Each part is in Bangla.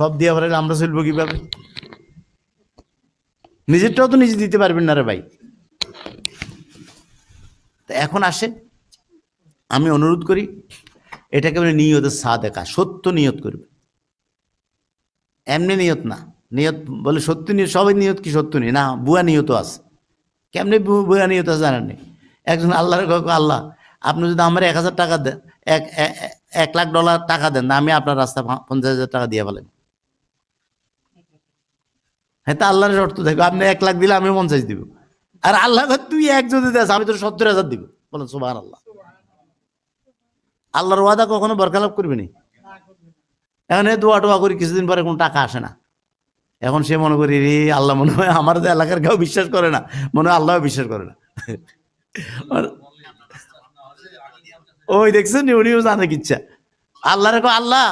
সব দিয়ে পারে আমরা চলবো কীভাবে? নিজেরটাও তো নিজে দিতে পারবেন না রে ভাই। এখন আসে। আমি অনুরোধ করি, এটাকে বলে নিয়তের সা দেখা সত্য নিয়ত করবে। এমনি নিয়ত না। নিয়ত বলে সত্য নিয়ত, সবাই নিয়ত কি সত্য নেই না, বুয়া নিয়ত আছে। কেমনি বুয়া নিয়ত আছে জানেন? একজন আল্লাহর আল্লাহ, আপনি যদি আমার এক হাজার টাকা দেন, এক এক লাখ ডলার টাকা দেন, না, আমি আপনার রাস্তা পঞ্চাশ হাজার টাকা দিয়ে ফেলেন হ্যাঁ তা আল্লাহর শর্ত দেখো, আপনি এক লাখ দিলে আমি পঞ্চাশ দিব। আর আল্লাহ তুই এক যদি দেস, আমি তোর সত্তর হাজার দিব। বলেন সুবাহ আল্লাহ আল্লাহর ওয়াদা কখনো বরখালাপ করবি নি? এখন এই দোয়া টোয়া করি, কিছুদিন পরে কোনো টাকা আসে না। এখন সে মনে করি রে আল্লাহ মনে হয় আমার তো এলাকার কেউ বিশ্বাস করে না, মনে হয় আল্লাহ বিশ্বাস করে না। ওই দেখছেন উনিও জানে কিচ্ছা আল্লাহ রেখো আল্লাহ,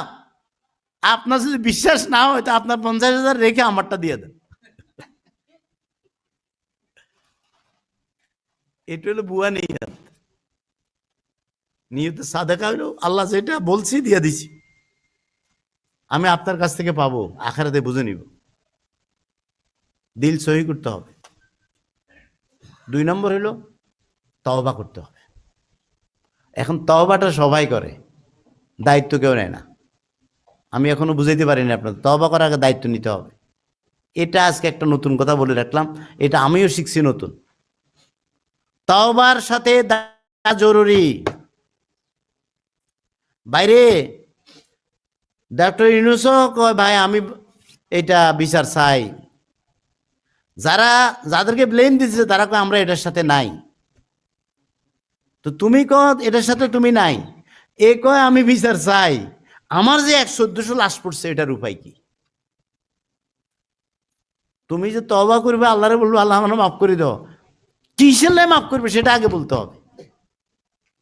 আপনার যদি বিশ্বাস না হয়, তো আপনার পঞ্চাশ হাজার রেখে আমারটা দিয়ে দেন। এটা হলো বুয়া নিয়ত। নিয়ত সাদাকা হলো আল্লাহ যেটা বলছি দিয়ে দিছি। আমি আপনার কাছ থেকে পাবো, আখারাতে বুঝে নিব। দিল সহি করতে হবে। দুই নম্বর হলো তওবা করতে হবে। এখন তওবাটা সবাই করে, দায়িত্ব কেউ নেয় না। আমি এখনও বুঝাইতে পারিনি আপনাদের, তওবা করার আগে দায়িত্ব নিতে হবে। এটা আজকে একটা নতুন কথা বলে রাখলাম, এটা আমিও শিখছি নতুন। তওবার সাথে জরুরি। বাইরে ডক্টর ইউনুসও কয়, ভাই, আমি এটা বিচার চাই। যারা, যাদেরকে ব্লেম দিচ্ছে তারা কয়, আমরা এটার সাথে নাই। তো তুমি ক এটার সাথে তুমি নাই? এ কয়, আমি বিচার চাই। আমার যে এক চোদ্দশো লাশ পড়ছে, এটার উপায় কি? তুমি যে তবা করবে, আল্লাহরে বলব, আল্লাহ আমার মাফ করে দাও। কিসের লাই মাফ করবে, সেটা আগে বলতে হবে।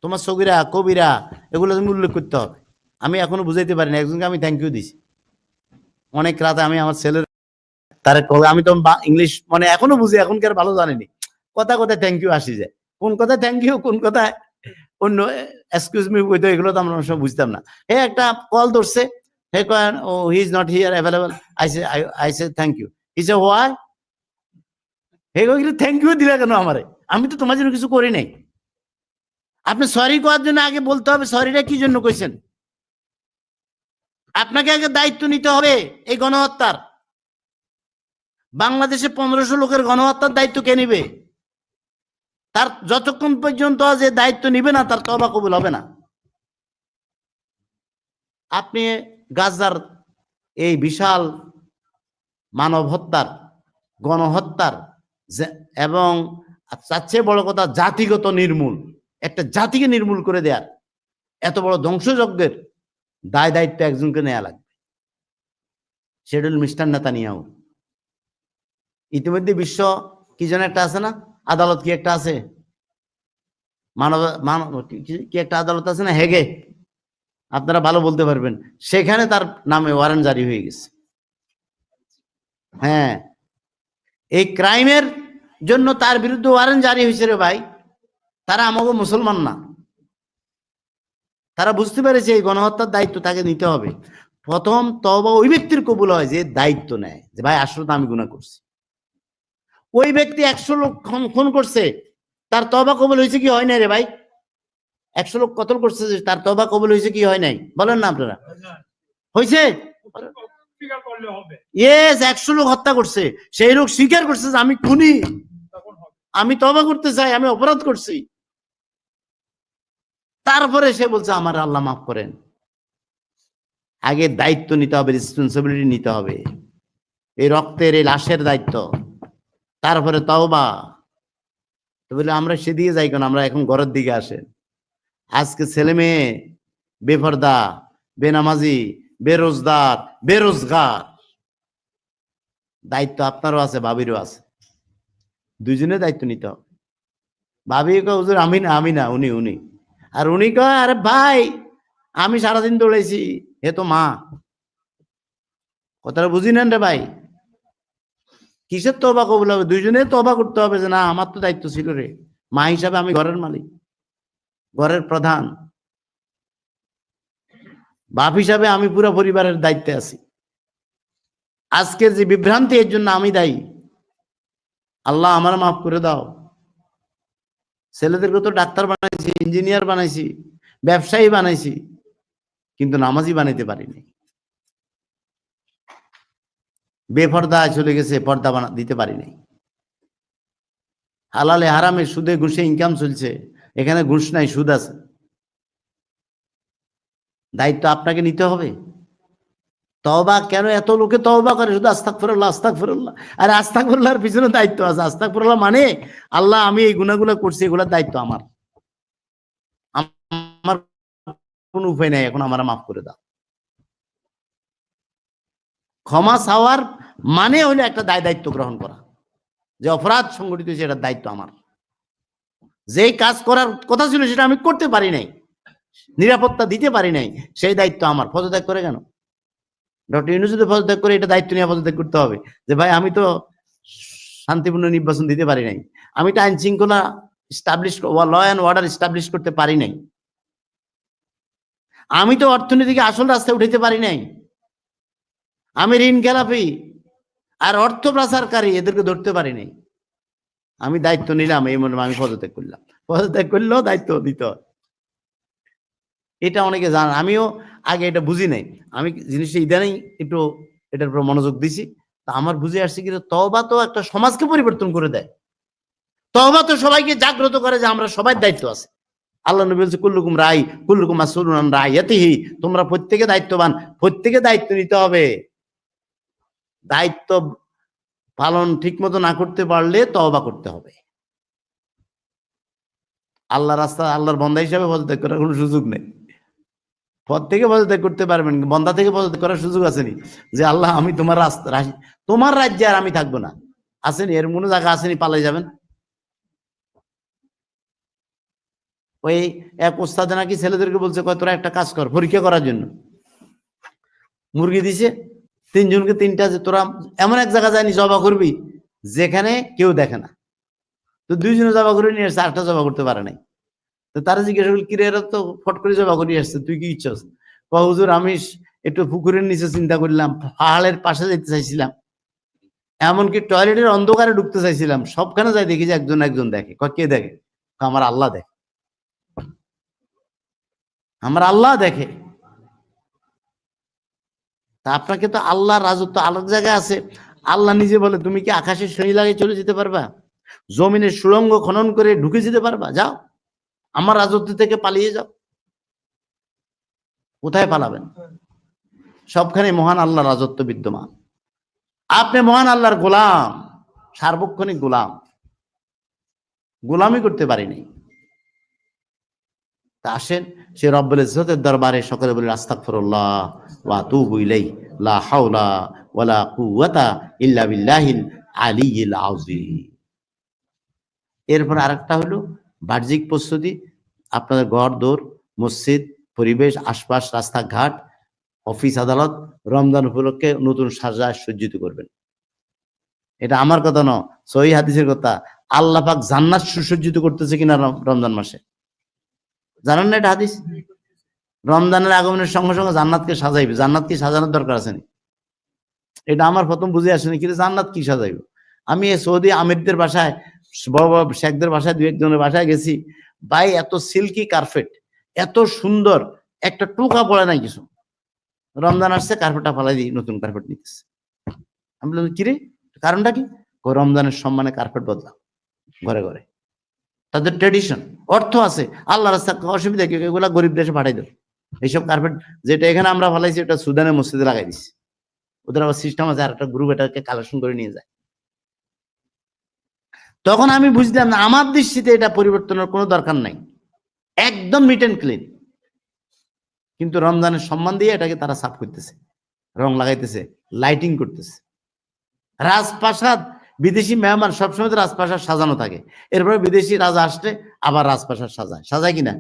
তোমার সগিরা, কবিরা, এগুলো তুমি উল্লেখ করতে হবে। আমি এখনও বুঝাইতে পারি না একজনকে আমি থ্যাংক ইউ দিছি। অনেক রাতে আমি আমার ছেলের তার আমি তো ইংলিশ মানে এখনও বুঝি, এখনকার ভালো জানিনি। কথা কথায় থ্যাংক ইউ আসি যায়। কোন কথায় থ্যাংক ইউ কোন কথায় অন্য এক্সকিউজ মি বইতে এগুলো তো আমরা সময় বুঝতাম না। হে, একটা কল ধরছে। হে কয়েন ও he is not here available I say I say thank you he say why thank you দিলা কেন আমারে? আমি তো তোমার জন্য কিছু করি নাই। আপনি সরি করার জন্য আগে বলতে হবে সরিটা কি জন্য কইছেন? আপনাকে আগে দায়িত্ব নিতে হবে এই গণহত্যার। বাংলাদেশে পনেরোশো লোকের গণহত্যার দায়িত্ব কে নিবে? তার যতক্ষণ পর্যন্ত যে দায়িত্ব নিবে না, তার তবা কবুল হবে না। আপনি গাজার এই বিশাল মানব হত্যার গণহত্যার এবং তার চেয়ে বড় কথা জাতিগত নির্মূল। একটা জাতিকে নির্মূল করে দেয়ার। এত বড় ধ্বংসযজ্ঞের দায় দায়িত্ব একজনকে নেওয়া লাগবে। সেটা হল মিস্টার নেতানিয়াহু। ইতিমধ্যে বিশ্ব কি যেন একটা আছে না? আদালত কি একটা আছে? মানব মানব কি- একটা আদালত আছে না? হেগে। আপনারা ভালো বলতে পারবেন। সেখানে তার নামে ওয়ারেন্ট জারি হয়ে গেছে। হ্যাঁ। এই ক্রাইমের জন্য তার বিরুদ্ধে ওয়ারেন্ট জারি হয়েছে রে ভাই। তারা আমাকে মুসলমান না। তারা বুঝতে পেরেছে এই গণহত্যার দায়িত্ব তাকে নিতে হবে। প্রথম তবা ওই ব্যক্তির কবুল হয় যে দায়িত্ব নেয়, যে ভাই আসলে তো আমি গুণা করছি। ওই ব্যক্তি একশো লোক খুন- করছে, তার তবা কবুল হয়েছে কি হয় নাই রে ভাই? একশো লোক কতল করছে তার তবা কবুল হয়েছে কি হয় নাই? বলেন না আপনারা। হয়েছে? স্বীকার করলে হবে। ইয়েস একশো লোক হত্যা করছে। সেই লোক স্বীকার করছে যে আমি খুনি। আমি তবা করতে চাই আমি অপরাধ করছি। তারপরে সে বলছে আমার আল্লাহ মাফ করেন। আগে দায়িত্ব নিতে হবে রেসপন্সিবিলিটি নিতে হবে। এই রক্তের এই লাশের দায়িত্ব। তারপরে তওবা। তো বলে আমরা সেদিকে যাই কেন? আমরা এখন ঘরের দিকে আসেন। আজকে ছেলে মেয়ে বেফরদা বেনামাজি বেরোজগার বেরোজগার। দায়িত্ব আপনারও আছে বাবিরও আছে। দুইজনে দায়িত্ব নিতে হবে। ভাবি কয়, হুজুর, আমি না আমি না, উনি উনি। আর উনি কয়, আরে ভাই, আমি সারাদিন দৌড়াইছি, এ তো মা। কথাটা বুঝি নেন রে ভাই? কিসের তবা কবুল হবে? দুইজনে তবা করতে হবে যে, না, আমার তো দায়িত্ব ছিল রে। মা হিসাবে আমি ঘরের মালিক, ঘরের প্রধান। বাপ হিসাবে আমি পুরো পরিবারের দায়িত্বে আছি। আজকের যে বিভ্রান্তি, এর জন্য আমি দায়ী। আল্লাহ আমার মাফ করে দাও। ছেলেদেরকে তো ডাক্তার বানাইছি, ইঞ্জিনিয়ার বানাইছি, ব্যবসায়ী বানাইছি, কিন্তু নামাজি বানাইতে পারিনি। বেপর্দা চলে গেছে, পর্দা বানা, দিতে পারি নাই হালালে হারামে সুদে ঘুষে ইনকাম চলছে, এখানে ঘুষ নাই, সুদ আছে। দায়িত্ব আপনাকে নিতে হবে। তবা কেন? এত লোকে তবা করে শুধু আস্তাক ফেরল্লাহ আস্তাক ফেরল্লাহ আর আস্তাক ফেরল্লাহর পিছনে দায়িত্ব আছে। আস্তাক ফেরল্লাহ মানে আল্লাহ, আমি এই গুণাগুলো করছি, এগুলোর দায়িত্ব আমার। আমার কোন উপায় নাই, এখন আমার মাফ করে দাও। ক্ষমা চাওয়ার মানে হলো একটা দায়, দায়িত্ব গ্রহণ করা। যে অপরাধ সংগঠিত হয়েছে, এটার দায়িত্ব আমার। যেই কাজ করার কথা ছিল, সেটা আমি করতে পারি নাই। নিরাপত্তা দিতে পারি নাই, সেই দায়িত্ব আমার। পদত্যাগ করে কেন? ডক্টর ইউনুস যদি পদত্যাগ করে এটা দায়িত্ব নিয়ে পদত্যাগ করতে হবে। যে ভাই, আমি তো শান্তিপূর্ণ নির্বাচন দিতে পারি নাই। আমি তো আইন শৃঙ্খলা establish law and order establish করতে পারি নাই। আমি তো অর্থনীতিকে আসল রাস্তায় উঠাইতে পারি নাই। আমি ঋণ খেলাপি আর অর্থ প্রচারকারী এদেরকে ধরতে পারি নাই। আমি দায়িত্ব নিলাম, এই মনে আমি পদত্যাগ করলাম। পদত্যাগ করলেও দায়িত্ব দিতে হয় এটা অনেকে জান আমিও আগে এটা বুঝি নাই। আমি জিনিসটা ইদানিং একটু এটার উপর মনোযোগ দিছি। তা আমার বুঝে আসছে কি তবা তো একটা সমাজকে পরিবর্তন করে দেয়। তবা তো সবাইকে জাগ্রত করে যে আমরা সবাই দায়িত্ব আছে। আল্লাহ নবী বলছে, কুল্লুকুম রাই, কুল্লুকুম আসুলুন রাই এতেহি তোমরা প্রত্যেকে দায়িত্ববান, প্রত্যেকে দায়িত্ব নিতে হবে। দায়িত্ব পালন ঠিক মতো না করতে পারলে তওবা করতে হবে। আল্লাহ রাস্তা, আল্লাহর বন্ধা হিসাবে পদত্যাগ করার কোনো সুযোগ নেই। পদ থেকে পদত্যাগ করতে পারবেন, বন্ধা থেকে পদত্যাগ করার সুযোগ আসেনি। যে আল্লাহ, আমি তোমার রাস্তা তোমার রাজ্যে আর আমি থাকব না। আসেনি, এর কোনো জায়গা আসেনি, পালাই যাবেন। ওই এক ওস্তাদ নাকি ছেলেদেরকে বলছে, কয়, তোরা একটা কাজ কর, পরীক্ষা করার জন্য। মুরগি দিছে, তিনজনকে তিনটা যে তোরা এমন এক জায়গা যায়নি, জবা করবি, যেখানে কেউ দেখে না। তো দুইজনে জবা করে নিয়ে আসছে আটটা জবা করতে পারে নাই। তারা জিজ্ঞাসা করল কিরে এরা তো ফট করে জবা করে আসছে তুই কি ইচ্ছাস? কয়, হুজুর আমি একটু পুকুরের নিচে চিন্তা করলাম পাহাড়ের পাশে যেতে চাইছিলাম। এমনকি টয়লেটের অন্ধকারে ঢুকতে চাইছিলাম। সবখানে যাই দেখি যে একজন একজন দেখে। কে দেখে? আমার আল্লাহ দেখে। আমার আল্লাহ দেখে। তা আপনাকে তো আল্লাহ রাজত্ব আলাদা জায়গায় আছে। আল্লাহ নিজে বলে তুমি কি আকাশের শনি লাগিয়ে চলে যেতে পারবা? জমিনের সুড়ঙ্গ খনন করে ঢুকে যেতে পারবা? যাও। আমার রাজত্ব থেকে পালিয়ে যাও। কোথায় পালাবেন? সবখানে মহান আল্লাহ রাজত্ব বিদ্যমান। আপনি মহান আল্লাহর গোলাম, সার্বক্ষণিক গোলাম। গোলামি করতে পারিনি। তা আসেন সে রব্বুল ইজ্জতের দরবারে সকলে বলে, আস্তাগফিরুল্লাহ ওয়া আতুবু ইলাই লা হাওলা ওয়ালা কুওয়াতা ইল্লা বিল্লাহিল আলিয়্যিল আযীম। এরপর আরেকটা হলো বাহ্যিক প্রস্তুতি। আপনাদের ঘর দৌড় মসজিদ, পরিবেশ, আশপাশ, রাস্তাঘাট, অফিস, আদালত রমজান উপলক্ষে নতুন সাজা সজ্জিত করবেন। এটা আমার কথা নয়, সহি হাদিসের কথা। আল্লাহ পাক জান্নাত সুসজ্জিত করতেছে কিনা রমজান মাসে? জানেন না এটা হাদিস? রমজানের আগমনের সঙ্গে সঙ্গে জান্নাতকে সাজাইবে। জান্নাত কি সাজানোর দরকার আছে এটা আমার প্রথম বুঝে আসেনি, কিন্তু জান্নাত কি সাজাইবে? আমি সৌদি আমিরদের বাসায়, বড় বড় শেখদের বাসায় দু একজনের বাসায় গেছি। ভাই, এত সিল্কি কার্পেট এত সুন্দর, একটা টুকা পড়ে নাই কিছু। রমজান আসছে কার্পেটটা ফালাই দিই নতুন কার্পেট নিতেছে। আমি বললাম, কিরে, কারণটা কি? রমজানের সম্মানে কার্পেট বদলা ঘরে ঘরে। তাদের ট্রেডিশন অর্থ আছে। আল্লাহ রাস্তা, অসুবিধা কি? এগুলা গরিব দেশে পাঠাই দেব এইসব কার্পেট যেটা এখানে আমরা ফালাইছি ওটা সুদানের মসজিদে লাগাই দিছি। ওদের আবার সিস্টেম আছে, আর একটা গ্রুপ এটাকে কালেকশন করে নিয়ে যায়। তখন আমি বুঝলাম না, আমার দৃষ্টিতে এটা পরিবর্তনের কোনো দরকার নাই। একদম নিট অ্যান্ড ক্লিন কিন্তু রমজানের সম্মান দিয়ে এটাকে তারা সাফ করতেছে, রং লাগাইতেছে লাইটিং করতেছে। রাজপ্রাসাদ, বিদেশি মেহমান সবসময় তো রাজপ্রাসাদ সাজানো থাকে। এরপরে বিদেশি রাজা আসলে আবার রাজপ্রাসাদ সাজায়। সাজায় কিনা?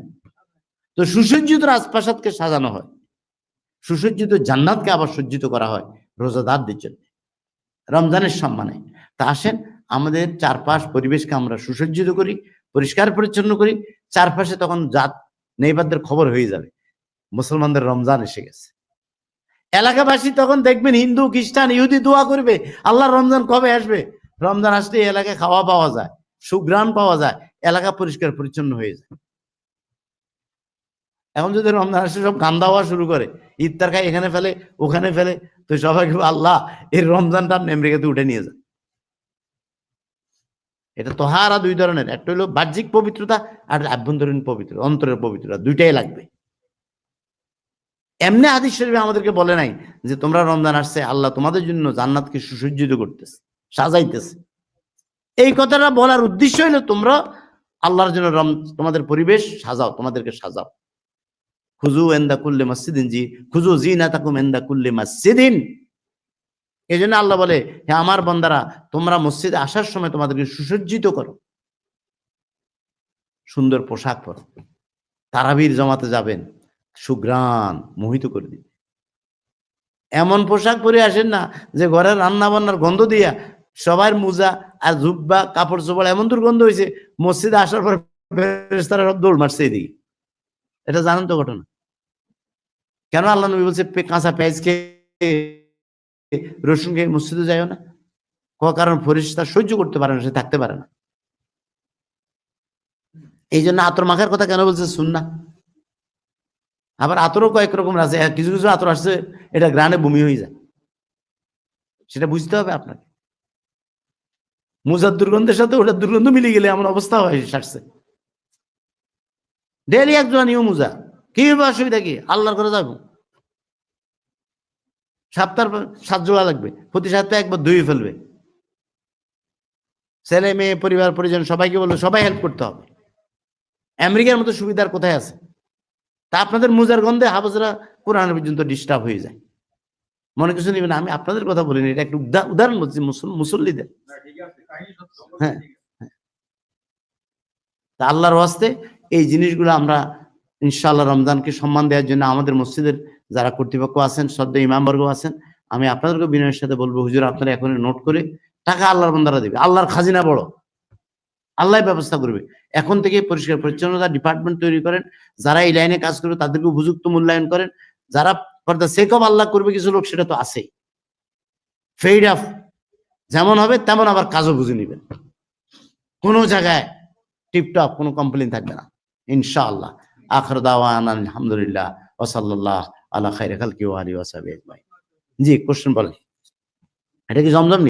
তো সুসজ্জিত রাজপ্রাসাদকে সাজানো হয়। সুসজ্জিত জান্নাতকে আবার সজ্জিত করা হয় রোজাদারদের জন্য। রমজানের সম্মানে। তা আসেন আমাদের চারপাশ পরিবেশকে আমরা সুসজ্জিত করি, পরিষ্কার পরিচ্ছন্ন করি, চারপাশে তখন জাত নেইবাদদের খবর হয়ে যাবে। মুসলমানদের রমজান এসে গেছে। এলাকাবাসী তখন দেখবেন হিন্দু, খ্রিস্টান, ইহুদি দোয়া করবে আল্লাহ রমজান কবে আসবে? রমজান আসলে এলাকায় খাওয়া পাওয়া যায় সুগ্রাণ পাওয়া যায়, এলাকা পরিষ্কার পরিচ্ছন্ন হয়ে যায়। এখন যদি রমজান আসলে সব গান্দা হওয়া শুরু করে, ইফতার খাই এখানে ফেলে, ওখানে ফেলে, তো সবাই আল্লাহ, এই রমজানটা আপনি আমেরিকাতে উঠে নিয়ে যান এটা তোহারা দুই ধরনের। একটা হলো বাহ্যিক পবিত্রতা আর আভ্যন্তরীণ পবিত্র অন্তরের পবিত্রতা। দুইটাই লাগবে। এমনি হাদিস শরীফে আমাদেরকে বলে নাই যে তোমরা রমজান আসছে, আল্লাহ তোমাদের জন্য জান্নাতকে সুসজ্জিত করতেছে, সাজাইতেছে। এই কথাটা বলার উদ্দেশ্য হলো তোমরা আল্লাহর জন্য রম, তোমাদের পরিবেশ সাজাও, তোমাদেরকে সাজাও। খুজু এন্দা কুল্লে মসজিদিন জি, খুজু জি না তাকুম এন্দা কুল্লে মসজিদিন। এই জন্য আল্লাহ বলে, হে আমার বন্দারা, তোমরা মসজিদে আসার সময় তোমাদেরকে সুসজ্জিত করো। সুন্দর পোশাক পরো। তারাবির জমাতে যাবেন সুগ্রাণ মোহিত করে দিবে। এমন পোশাক পরে আসেন না যে ঘরের রান্না বান্নার গন্ধ দিয়া সবার মোজা আর জুব্বা, কাপড় চোপড় এমন দুর্গন্ধ হয়েছে মসজিদে আসার পর ফেরেশতারা সব দৌড় মারছে এদিকে। এটা জানেন তো ঘটনা। কেন আল্লাহ নবী বলছে কাঁচা পেঁয়াজ খেয়ে রসুন খেয়ে মসজিদে যাইও না। ক কারণ ফরিস্তা সহ্য করতে পারে না, সে থাকতে পারে না। এই জন্য আতর মাখার কথা কেন বলছে শুননা আবার আতরও কয়েক রকম আছে কিছু কিছু আতর আসছে, এটা গ্রানে বমি হয়ে যায়। সেটা বুঝতে হবে আপনাকে। মুজার দুর্গন্ধের সাথে ওটার দুর্গন্ধ মিলে গেলে এমন অবস্থা হয়, সারছে। ডেলি একজন নিও মুজা। কি অসুবিধা কি? আল্লাহর করে যাব। সপ্তাহ সাত জোড়া লাগবে। প্রতি সপ্তাহে একবার ধুয়ে ফেলবে। ছেলে মেয়ে পরিবার পরিজন সবাইকে বলবে সবাই হেল্প করতে হবে। আমেরিকার মতো সুবিধার কোথায় আছে? তা আপনাদের মুজার গন্ধে হাফজরা কোরআন পর্যন্ত ডিস্টার্ব হয়ে যায়। মনে কিছু নেবেন? আমি আপনাদের কথা বলিনি এটা একটু উদাহরণ বলছি মুসল্লিদের। সত্য। হ্যাঁ। তা আল্লাহর ওয়াস্তে এই জিনিসগুলো আমরা ইনশাআল্লাহ রমজানকে সম্মান দেওয়ার জন্য আমাদের মসজিদের যারা কর্তৃপক্ষ আছেন শ্রদ্ধা ইমামবর্গ আছেন, আমি আপনাদেরকে বিনয়ের সাথে বলব, হুজুর, আপনারা এখন নোট করে টাকা আল্লাহর বন্দারা দিবে। আল্লাহর খাজিনা বড়। আল্লাহ ব্যবস্থা করবে। এখন থেকে পরিষ্কার পরিচ্ছন্নতা ডিপার্টমেন্ট তৈরি করেন। যারা এই লাইনে কাজ করবে তাদেরকে উপযুক্ত মূল্যায়ন করেন। যারা for the sake of Allah করবে কিছু লোক, সেটা তো আছেই। ফেইড অফ যেমন হবে, তেমন আবার কাজও বুঝে নেবেন। কোনো জায়গায় টিপটপ কোনো কমপ্লেন থাকবে না। ইনশাআল্লাহ। আখর দাওয়ান আলহামদুলিল্লাহ। ওসাল্লাহ আল্লাহ খাই রেখাল কেউ আলী ওয়াসাবি ভাই জি কোশ্চেন বলেন। এটা কি জমজম